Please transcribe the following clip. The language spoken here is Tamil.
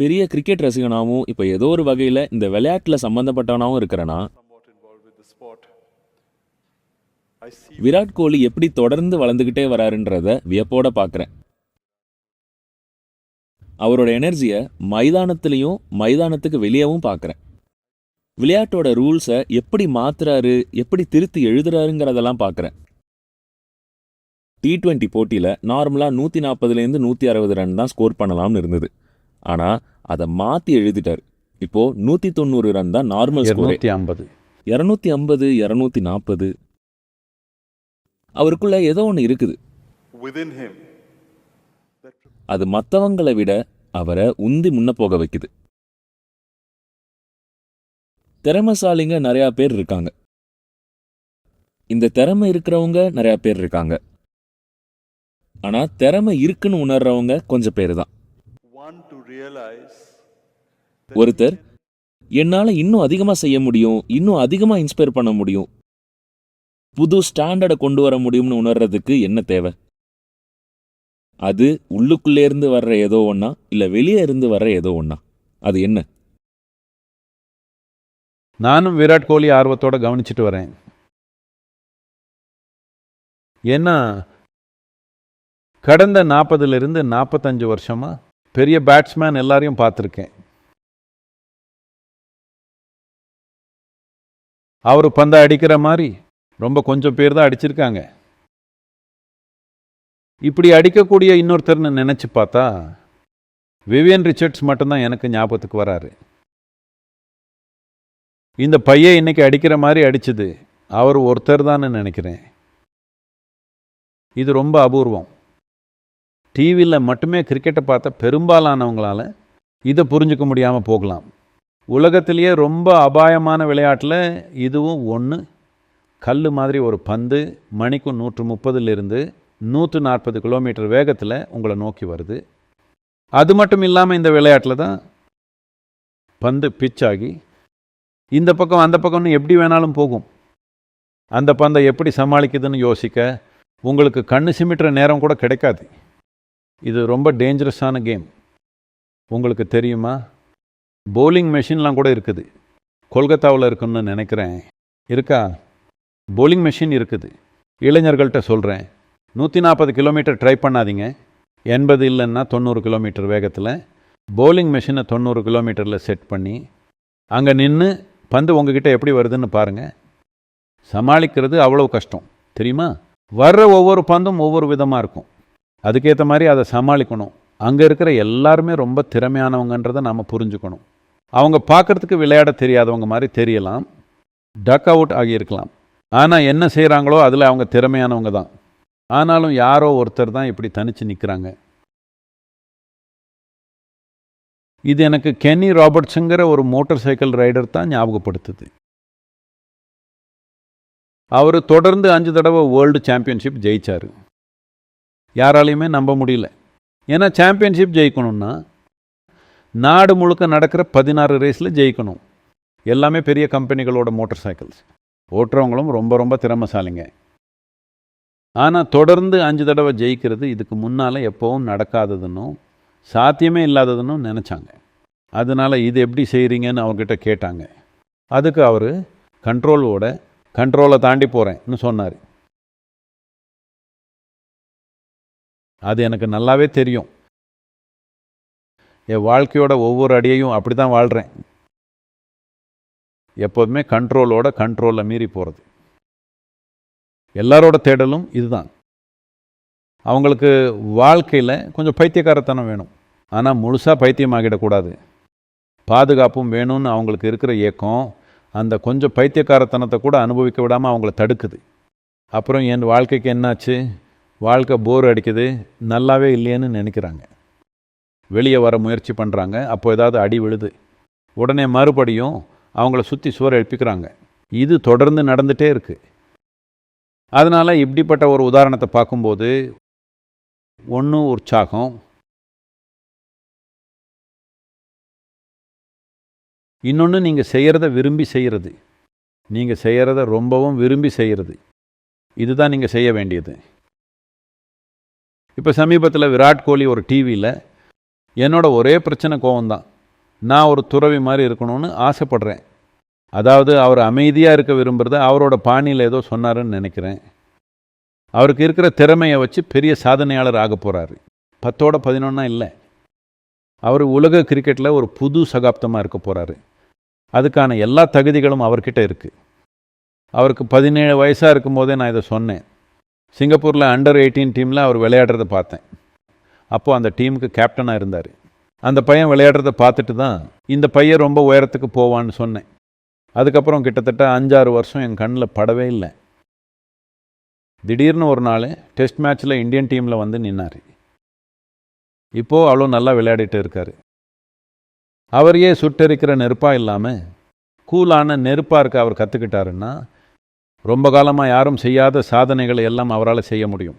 பெரிய கிரிக்கெட் ரசிகனாகவும் இப்போ ஏதோ ஒரு வகையில் இந்த விளையாட்டில் சம்மந்தப்பட்டவனாகவும் இருக்கிறேன்னா விராட் கோலி எப்படி தொடர்ந்து வளர்ந்துக்கிட்டே வராருன்றத வியப்போட பார்க்குறேன் அவரோட எனர்ஜியை மைதானத்துலேயும் மைதானத்துக்கு வெளியவும் பார்க்குறேன் விளையாட்டோட ரூல்ஸை எப்படி மாத்துறாரு எப்படி திருத்தி எழுதுறாருங்கிறதெல்லாம் பார்க்குறேன் டி டுவெண்ட்டி போட்டியில் நார்மலாக நூற்றி நாற்பதுலேருந்து நூற்றி அறுபது ரன் தான் ஸ்கோர் பண்ணலாம்னு இருந்தது. ஆனால் அதை மாற்றி எழுதிட்டார். இப்போ நூற்றி தொண்ணூறு ரன் தான் நார்மல் ஸ்கோரே இருநூத்தி ஐம்பது. இரநூத்தி ஐம்பது இரநூத்தி நாற்பது அவருக்குள்ள ஏதோ ஒன்று இருக்குது. அது மற்றவங்களை விட அவரை உந்தி முன்ன போக வைக்குது. திறமைசாலிங்க நிறையா பேர் இருக்காங்க. இந்த திறமை இருக்கிறவங்க நிறையா பேர் இருக்காங்க. ஆனா திறமை இருக்குன்னு உணர்றவங்க கொஞ்சம் பேர் தான். ஒருத்தர் என்னால இன்னும் அதிகமா செய்ய முடியும் இன்னும் அதிகமா இன்ஸ்பயர் பண்ண முடியும் புது ஸ்டாண்டர்டை கொண்டு வர முடியும்னு உணர்றதுக்கு என்ன தேவை? அது உள்ளுக்குள்ளே இருந்து வர்ற ஏதோ ஒண்ணா இல்ல வெளியே இருந்து வர்ற ஏதோ ஒண்ணா? அது என்ன? நானும் விராட் கோலி ஆர்வத்தோட கவனிச்சிட்டு வரேன். ஏன்னா கடந்த நாற்பதுலேருந்து நாற்பத்தஞ்சு வருஷமா பெரிய பேட்ஸ்மேன் எல்லாரையும் பார்த்துருக்கேன். அவர் பந்தை அடிக்கிற மாதிரி ரொம்ப கொஞ்சம் பேர் தான் அடிச்சிருக்காங்க. இப்படி அடிக்கக்கூடிய இன்னொருத்தர்னு நினச்சி பார்த்தா விவியன் ரிச்சர்ட்ஸ் மட்டும்தான் எனக்கு ஞாபகத்துக்கு வராரு. இந்த பையன் இன்னைக்கு அடிக்கிற மாதிரி அடிச்சது அவர் ஒருத்தர் தான் நினைக்கிறேன். இது ரொம்ப அபூர்வம். டிவியில் மட்டுமே கிரிக்கெட்டை பார்த்த பெரும்பாலானவங்களால இதை புரிஞ்சுக்க முடியாமல் போகலாம். உலகத்திலேயே ரொம்ப அபாயமான விளையாட்டில் இதுவும் ஒன்று கல் மாதிரி ஒரு பந்து மணிக்கு நூற்று முப்பதுலேருந்து நூற்று நாற்பது கிலோமீட்டர் வேகத்தில் உங்களை நோக்கி வருது. அது மட்டும் இல்லாமல் இந்த விளையாட்டில் தான் பந்து பிச்சாகி இந்த பக்கம் அந்த பக்கம்னு எப்படி வேணாலும் போகும். அந்த பந்தை எப்படி சமாளிக்குதுன்னு யோசிக்க உங்களுக்கு கண்ணு சிமிட்டுற நேரம் கூட கிடைக்காது. இது ரொம்ப டேஞ்சரஸான கேம் உங்களுக்கு தெரியுமா? போலிங் மெஷின்லாம் கூட இருக்குது. கொல்கத்தாவில் இருக்குன்னு நினைக்கிறேன். இருக்கா? போலிங் மெஷின் இருக்குது. இளைஞர்கள்ட்ட சொல்கிறேன் நூற்றி நாற்பது கிலோமீட்டர் ட்ரை பண்ணாதீங்க. எண்பது இல்லைன்னா தொண்ணூறு கிலோமீட்டர் வேகத்தில். போலிங் மெஷினை தொண்ணூறு கிலோமீட்டரில் செட் பண்ணி அங்கே நின்று பந்து உங்ககிட்ட எப்படி வருதுன்னு பாருங்கள் சமாளிக்கிறது அவ்வளோ கஷ்டம். தெரியுமா? வர்ற ஒவ்வொரு பந்தும் ஒவ்வொரு விதமாக இருக்கும். அதுக்கேற்ற மாதிரி அதை சமாளிக்கணும். அங்கே இருக்கிற எல்லாருமே ரொம்ப திறமையானவங்கன்றதை நாம் புரிஞ்சுக்கணும். அவங்க பார்க்கறதுக்கு விளையாட தெரியாதவங்க மாதிரி தெரியலாம். டக் அவுட் ஆகியிருக்கலாம். ஆனால் என்ன செய்கிறாங்களோ அதில் அவங்க திறமையானவங்க தான். ஆனாலும் யாரோ ஒருத்தர் தான் இப்படி தனித்து நிற்கிறாங்க இது எனக்கு கென்னி ராபர்ட்ஸுங்கிற ஒரு மோட்டார் சைக்கிள் ரைடர் தான் ஞாபகப்படுத்துது. அவர் தொடர்ந்து அஞ்சு தடவை வேர்ல்டு சாம்பியன்ஷிப் ஜெயித்தார் யாராலையுமே நம்ப முடியல. ஏன்னா சாம்பியன்ஷிப் ஜெயிக்கணும்னா நாடு முழுக்க நடக்கிற பதினாறு ரேஸில் ஜெயிக்கணும். எல்லாமே பெரிய கம்பெனிகளோட மோட்டார் சைக்கிள்ஸ் ஓட்டுறவங்களும் ரொம்ப ரொம்ப திறமைசாலிங்க. ஆனால் தொடர்ந்து அஞ்சு தடவை ஜெயிக்கிறது இதுக்கு முன்னால் எப்போவும் நடக்காததுன்னும் சாத்தியமே இல்லாததுன்னும் நினச்சாங்க. அதனால் இது எப்படி செய்கிறீங்கன்னு அவர்கிட்ட கேட்டாங்க. அதுக்கு அவர் கண்ட்ரோலோட கண்ட்ரோலை தாண்டி போகிறேன்னு சொன்னார். அது எனக்கு நல்லாவே தெரியும். என் வாழ்க்கையோட ஒவ்வொரு அடியையும் அப்படி தான் வாழ்கிறேன் எப்போதுமே கண்ட்ரோலோட கண்ட்ரோலை மீறி போகிறது எல்லாரோட தேடலும் இதுதான். அவங்களுக்கு வாழ்க்கையில் கொஞ்சம் பைத்தியக்காரத்தனம் வேணும். ஆனால் முழுசாக பைத்தியமாகிடக்கூடாது. பாதுகாப்பும் வேணும்னு அவங்களுக்கு இருக்கிற ஏக்கம் அந்த கொஞ்சம் பைத்தியக்காரத்தனத்தை கூட அனுபவிக்க விடாமல் அவங்கள தடுக்குது. அப்புறம் என் வாழ்க்கைக்கு என்னாச்சு? வாழ்க்கை போர் அடிக்குது நல்லாவே இல்லையேன்னு நினைக்கிறாங்க. வெளியே வர முயற்சி பண்ணுறாங்க அப்போ ஏதாவது அடி விழுது. உடனே மறுபடியும் அவங்கள சுற்றி சுவர் எழுப்பிக்கிறாங்க. இது தொடர்ந்து நடந்துகிட்டே இருக்குது அதனால் இப்படிப்பட்ட ஒரு உதாரணத்தை பார்க்கும்போது ஒன்று உற்சாகம். இன்னொன்று நீங்கள் செய்கிறத விரும்பி செய்கிறது நீங்கள் செய்கிறத ரொம்பவும் விரும்பி செய்கிறது இதுதான் நீங்கள் செய்ய வேண்டியது. இப்போ சமீபத்தில் விராட் கோலி ஒரு டிவியில் என்னோட ஒரே பிரச்சனை கோவம்தான். நான் ஒரு துறவி மாதிரி இருக்கணும்னு ஆசைப்படுறேன். அதாவது அவர் அமைதியாக இருக்க விரும்புகிறத அவரோட பாணியில் ஏதோ சொன்னாருன்னு நினைக்கிறேன். அவருக்கு இருக்கிற திறமையை வச்சு பெரிய சாதனையாளர் ஆக போகிறாரு பத்தோட பதினொன்னா இல்லை. அவர் உலக கிரிக்கெட்டில் ஒரு புது சகாப்தமாக இருக்க போகிறாரு அதுக்கான எல்லா தகுதிகளும் அவர்கிட்ட இருக்குது அவருக்கு பதினேழு வயசாக இருக்கும்போதே நான் இதை சொன்னேன். சிங்கப்பூரில் அண்டர் எயிட்டீன் டீமில் அவர் விளையாடுறத பார்த்தேன். அப்போது அந்த டீமுக்கு கேப்டனாக இருந்தார். அந்த பையன் விளையாடுறத பார்த்துட்டு தான் இந்த பையன் ரொம்ப உயரத்துக்கு போவான்னு சொன்னேன். அதுக்கப்புறம் கிட்டத்தட்ட அஞ்சாறு வருஷம் என் கண்ணில் படவே இல்லை. திடீர்னு ஒரு நாள் டெஸ்ட் மேட்ச்சில் இந்தியன் டீமில் வந்து நின்னார். இப்போது அவ்வளோ நல்லா விளையாடிட்டு இருக்கார். அவரையே சுட்டெரிக்கிற நெருப்பாக இல்லாமல் கூலான நெருப்பாக இருக்க அவர் கற்றுக்கிட்டாருன்னா ரொம்ப காலமாக யாரும் செய்யாத சாதனைகளை எல்லாம் அவரால் செய்ய முடியும்.